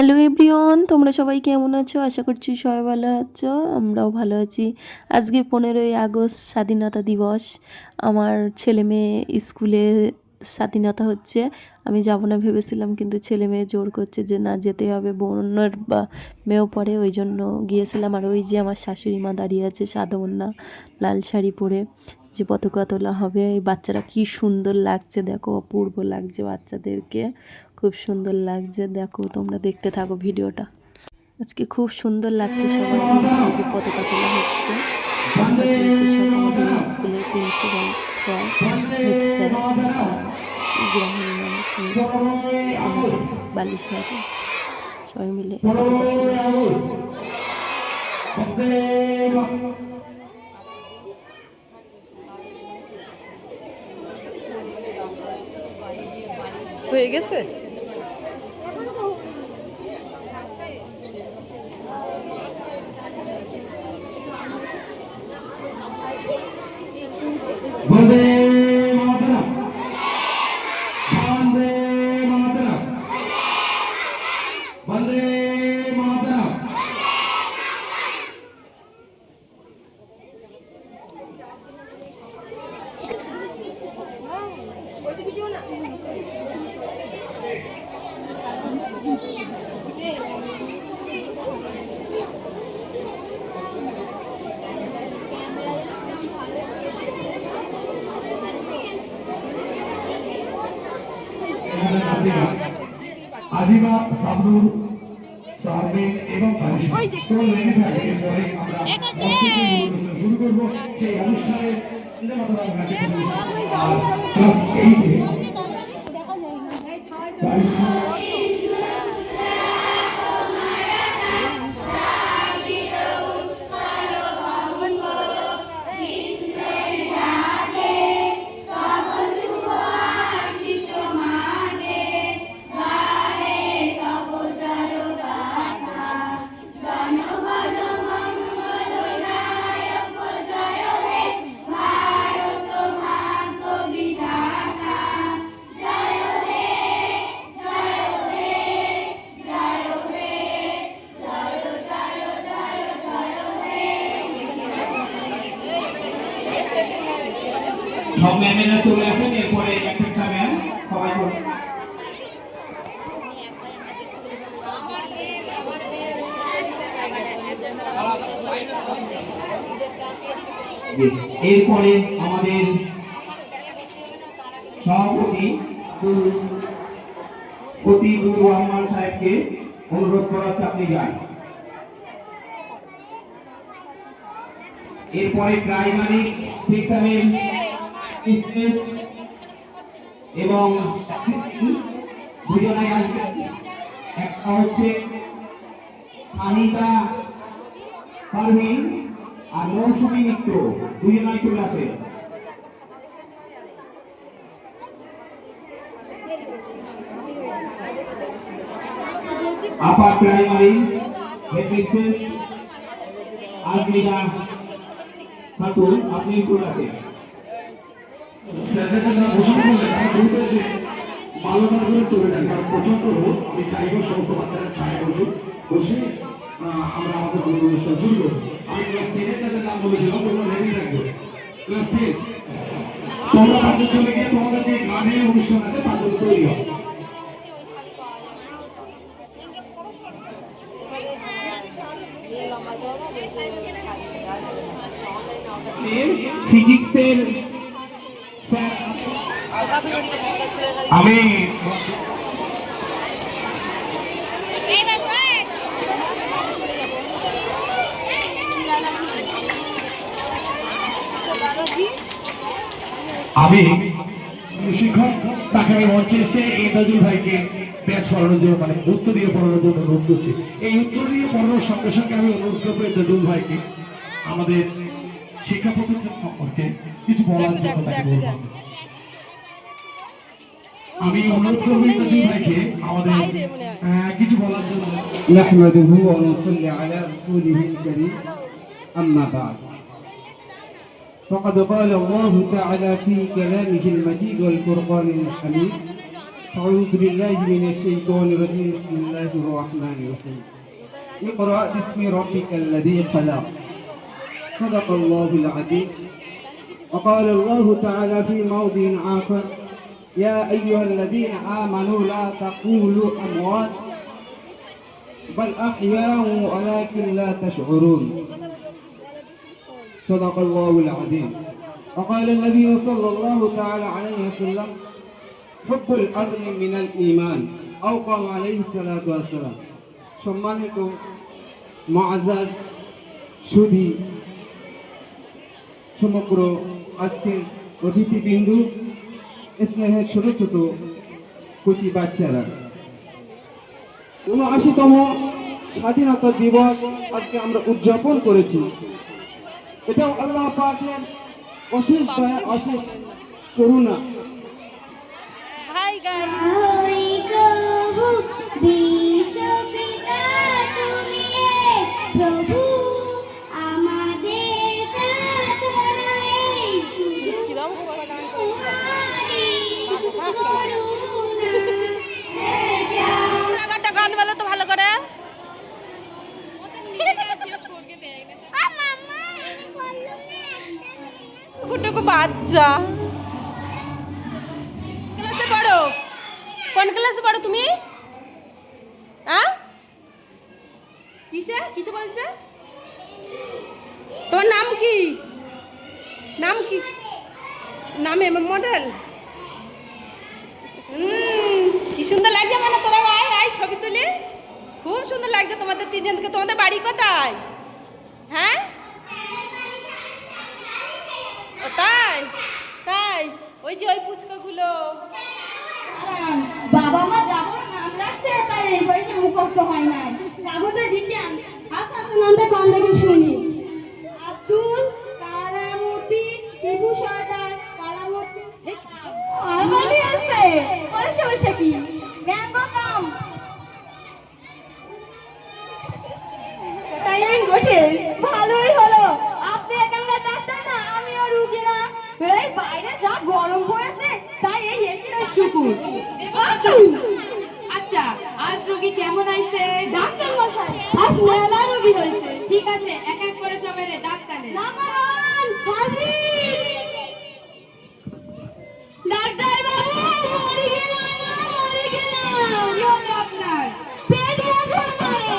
Hello everyone তোমরা সবাই কেমন আছো? আশা করছি সবাই ভালো আছো। আমরাও ভালো আছি। আজকে পনেরোই আগস্ট, স্বাধীনতা দিবস। আমার ছেলে মেয়ে স্কুলে স্বাধীনতা হচ্ছে। আমি যাব না ভেবেছিলাম, কিন্তু ছেলে মেয়ে জোর করছে যে না, যেতে হবে। বোনের বা মেয়েও পড়ে, ওই জন্য গিয়েছিলাম। আর ওই যে আমার শাশুড়ি মা দাঁড়িয়ে আছে ওন্না লাল শাড়ি পরে। যে পতাকা তোলা হবে। এই বাচ্চারা কি সুন্দর লাগছে। দেখো, অপূর্ব লাগছে বাচ্চাদেরকে। খুব সুন্দর লাগছে। দেখো, তোমরা দেখতে থাকো ভিডিওটা। আজকে খুব সুন্দর লাগছে সবাই পতাকা তোলা হচ্ছে। সব স্কুলের principal sir sir Bali sir, সবাই মিলে হয়ে গেছে? আজিমা সাবনুর সার্বিক এবং কোন লেগে থাকে এরপরে আমরা শুরু করব। সেই অনুষ্ঠানের ক্লাস এইটে এরপরে সবাই আমাদের সভাপতি আব্দুল রহমান সাহেবকে অনুরোধ করা আপনি যান। এরপরে প্রাইমারি সেকশনের স্টেজ এবং দুজনে একটা হচ্ছে সাহিতা পারভিন আর মৌসুমী মিত্র। দুজনাই চলে আপার প্রাইমারি হেডমিস্ট্রেস আলমিরা আপনি চলে বারোটার করে চলে যান কারণ প্রচণ্ড রোদ আমি চাইব সমস্ত বাচ্চারা ছায়া বসে বসে আমরা আমাদের কোনো অনুষ্ঠান করব তাদের নাম গিয়ে তোমাদের যে গানের অনুষ্ঠান আছে তাদের তৈরি হবে ফিজিক্সের স্যার আমি আমি শিক্ষক তাকে আমি মঞ্চে এসে এই দাদুল ভাইকে ব্যাস পড়ানোর জন্য মানে উত্তর দিয়ে পড়ানোর জন্য অনুরোধ করছি এই উত্তর দিয়ে পড়ানোর সঙ্গে সঙ্গে আমি অনুরোধ করব এই দাদুল ভাইকে আমাদের শিক্ষা প্রতিষ্ঠান সম্পর্কে কিছু বলার জন্য। আমি অনুরোধ করবো এই দাদুল ভাইকে আমাদের আহ, কিছু বলার জন্য نحمده ونصلي على رسوله الكريم أما بعد فقد قال الله تعالى في كلامه المجيد والفرقان الحميد أعوذ بالله من الشيطان الرجيم بسم الله الرحمن الرحيم اقرأ باسم ربك الذي خلق صدق الله العظيم وقال الله تعالى في موضع آخر يا أيها الذين آمنوا لا تقولوا أموات بل أحياء ولكن لا تشعرون صدق الله العظيم وقال النبي صلى الله تعالى عليه وسلم حب الأرض من الإيمان أو قال عليه الصلاة والسلام সম্মানিত মহাজাজ সুধী সমগ্র আজকের অতিথিবিন্দু স্নেহের ছোট ছোট কচি বাচ্চারা। উনআশিতম স্বাধীনতা দিবস আজকে আমরা উদযাপন করেছি। এটাও আল্লাহ পাকের অশেষ দয়া, অশেষ করুণা। কোন ক্লাসে পড়ো তুমি? হ্যাঁ? কিসে? কিসে বলছে? তোর নাম কি? নাম কি? নাম এম মডেল? কি সুন্দর লাগছে মানে তোরা আয় আয় ছবি তুলি। খুব সুন্দর লাগছে তোমাদের তিনজনকে তোমাদের বাড়ি কোথায়? হ্যাঁ? তাই? তাই? ওই যে ওই পুষ্কগুলো। বাবা মা যাব নাম রাখতে তাই এই মুখস্থ হয় না যাব তো বিজ্ঞান আচ্ছা তো নামটা কম দেখে শুনি আব্দুল কালামতি টিপু সর্দার কালামতি আছে পরে সমস্যা কি ব্যঙ্গ কাম তাই আমি বসে ভালোই হলো আপনি এখানকার ডাক্তার না আমিও রুগী না এই বাইরে যা গরম পড়েছে তাই এই আচ্ছা আজ রোগী কেমন আইছে? ডাক্তার মশাই। আজ মেলা রুগী হয়েছে ঠিক আছে এক এক করে সবাই ডাক্তারে ডাক্তার বাবু মরে গেলাম মরে গেলাম। কি হলো আপনার? পেট মোচড় মারে।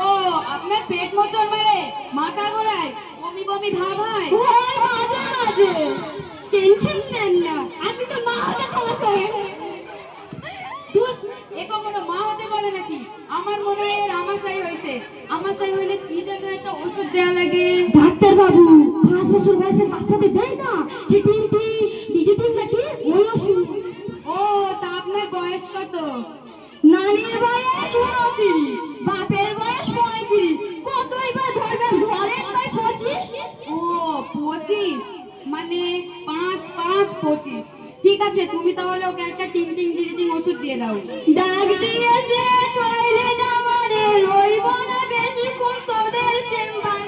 ও আপনার পেট মোচড় মারে? মাথা ঘোরায়? বমি বমি ভাব হয়? ভয় মাঝে মাঝে টেনশন নেন না আপনি তো মা হতে খালাস ধুস, এ কখনো মা হতে পারে নাকি আমার মনে হয় এর আমাশাই হয়েছে আমাশাই হইলে কি জায়গায় একটা ওষুধ দেওয়া লাগে। ডাক্তার বাবু পাঁচ বছর বয়সের বাচ্চাদের দেয় না? যে টিমটি ডিজি টিম নাকি ওই ওষুধ ও তা আপনার বয়স কত? নানির বয়স উনত্রিশ বাপের বয়স পঁয়ত্রিশ। কতই বা ধরবেন ঘরের নয় পঁচিশ? ও পঁচিশ? মানে পাঁচ পাঁচ পঁচিশ। ঠিক আছে তুমি তাহলে ওকে একটা টিং টিং টিং ওষুধ দিয়ে দাও। ডাক দিয়েছে টয়লেট রইব না বেশিক্ষণ তোদের চেম্বারে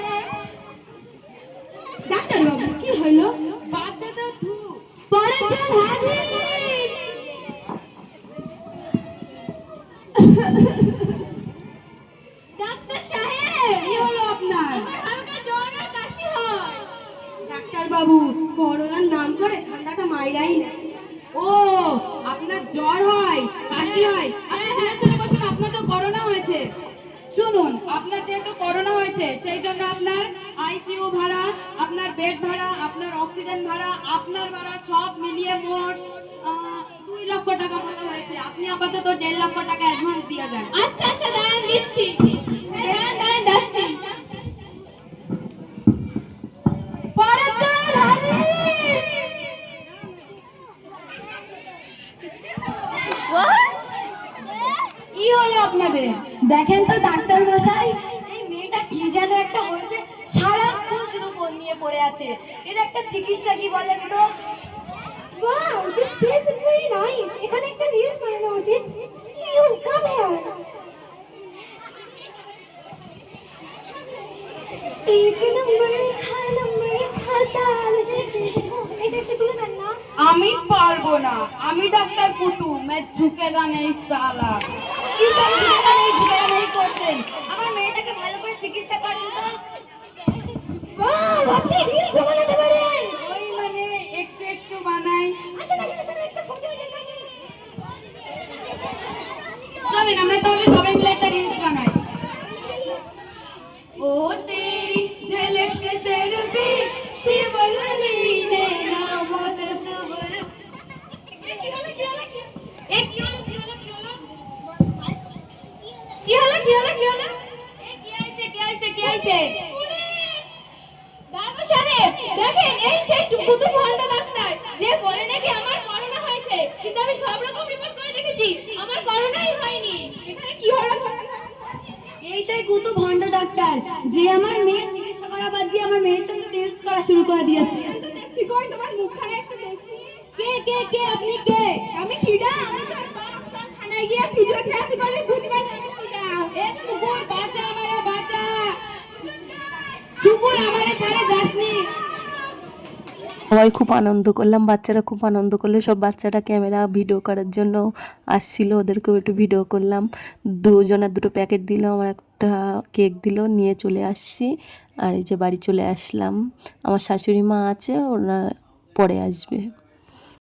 আপনার আইসিইউ ভাড়া, আপনার বেড ভাড়া, আপনার অক্সিজেন ভাড়া, আপনার ভাড়া সব মিলিয়ে মোট দুই লক্ষ টাকা মতো হয়েছে। আপনি আপাতত দেড় লক্ষ টাকা অ্যাডভান্স দিয়ে যান। আচ্ছা আচ্ছা দিচ্ছি দাঁড়ান দাঁড়ান যাচ্ছি পরের জন হাজির কি হলো আপনাদের দেখেন তো ডাক্তার মশাই এই মেয়েটা কি যেন একটা হয়েছে সারাক্ষণ শুধু ফোন নিয়ে পড়ে আছে এর একটা আমি পারব না। আমি ডাক্তার পুটু মে ঝুঁকে গানে সালা কি আমার মেয়েটাকে ভালো করে চিকিৎসা করেন তো। কুতু ভণ্ড ডাক্তার যে আমার মেয়ে চিকিৎসা করা বাদ দিয়ে আমার মেয়ের সঙ্গে রিলস করা শুরু করে দিয়েছে। দেখছি কই তোমার মুখখানে একটু দেখি। কে কে কে আপনি কে? আমি হিডা আমি তো বাচ্চা খানায় গিয়ে ফিজিওথেরাপি করলে বুঝবেন আমি কিডা এ কুকুর বাঁচা আমারে বাঁচা কুকুর আমারে ছেড়ে যাসনি সবাই খুব আনন্দ করলাম, বাচ্চারা খুব আনন্দ করল। সব বাচ্চারা ক্যামেরা ভিডিও করার জন্য আসছিল, ওদেরকেও একটু ভিডিও করলাম। দুজনের দুটো প্যাকেট দিল, আমার একটা কেক দিল, নিয়ে চলে আসছি। আর এই যে বাড়ি চলে আসলাম। আমার শাশুড়ি মা আছে, ওরা পরে আসবে।